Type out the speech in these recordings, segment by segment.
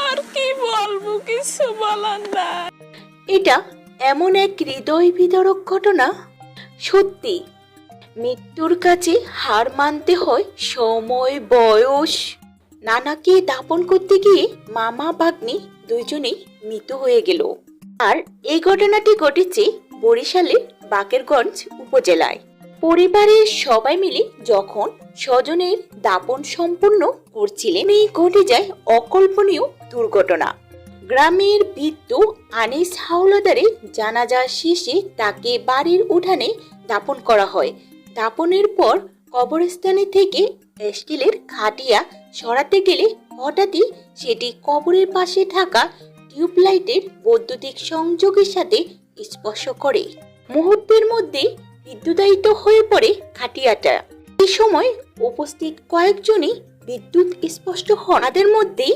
আর কি বলব, কিছু বলার নাই। এটা এমন এক হৃদয় বিদারক ঘটনা? সত্যি, মৃত্যুর কাছে হার মানতে হয় সময়, বয়স। নানাকে দাপন করতে গিয়ে মামা, ভাগ্নি দুইজনেই মৃত হয়ে গেল। আর এই ঘটনাটি ঘটেছে বরিশালের বাকেরগঞ্জ উপজেলায়। পরিবারের সবাই মিলে যখন স্বজনের দাপন সম্পূর্ণ করছিলেন, এই ঘটে যায় অকল্পনীয় দুর্ঘটনা। গ্রামের বৃদ্ধ আনিস হাওলাদারের জানাজা শেষে তাকে বাড়ির উঠানে দাপন করা হয়। দাপনের পর কবরস্থানে থেকে স্টিলের খাটিয়া সরাতে গেলে হঠাৎই সেটি কবরের পাশে থাকা টিউবলাইটের বৈদ্যুতিক সংযোগের সাথে স্পর্শ করে। মুহূর্তের মধ্যে বিদ্যুতায়িত হয়ে পড়ে খাটিয়াটা। এই সময় উপস্থিত কয়েকজনই বিদ্যুৎ স্পষ্ট হন তাদের মধ্যেই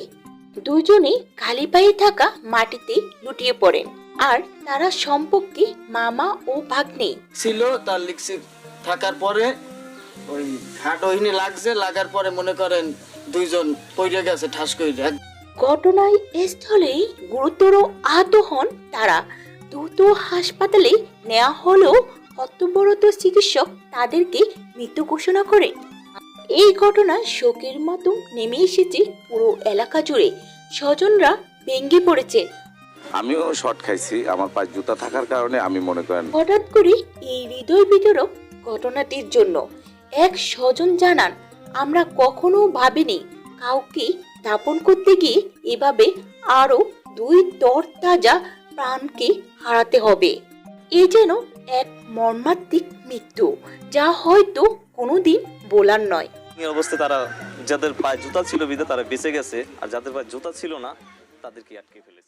দুজনে খালি পায়ে থাকা মাটিতে লুটিয়ে পড়েন। আর তারা সম্পর্কে মামা ও ভাগ্নে। ছিল তার লিখছে থাকার পরে ওই ঘাট ওইখানে লাগছে লাগার পরে মনে করেন দুইজন পইরে গেছে ঠাস করে ঘটনায় স্থলেই গুরুতর আহত হন তারা। দ্রুত হাসপাতালে নেওয়া হলেও কর্তব্যরত চিকিৎসক তাদেরকে মৃত ঘোষণা করে। এই ঘটনা শোকের মতো নেমে এসেছে পুরো এলাকা জুড়ে। স্বজনরা ভেঙ্গে পড়েছে। আমিও শর্ট খাইছি আমার পায়ে জুতা থাকার কারণে আমি মনে করেন হঠাৎ করে এই হৃদয় বিতরক ঘটনাটির জন্য এক স্বজন জানান আমরা কখনো ভাবিনি কাউকে দাপন করতে গিয়ে এভাবে আরও দুই তরতাজা প্রাণকে হারাতে হবে। এ যেন এক মর্মান্তিক মৃত্যু, যা হয়তো কোনোদিন বলার নয়। এই অবস্থায় তারা যাদের পায়ে জুতা ছিল বিধে তারা বেঁচে গেছে, আর যাদের পায়ে জুতা ছিল না, তাদেরকে আটকে ফেলেছে।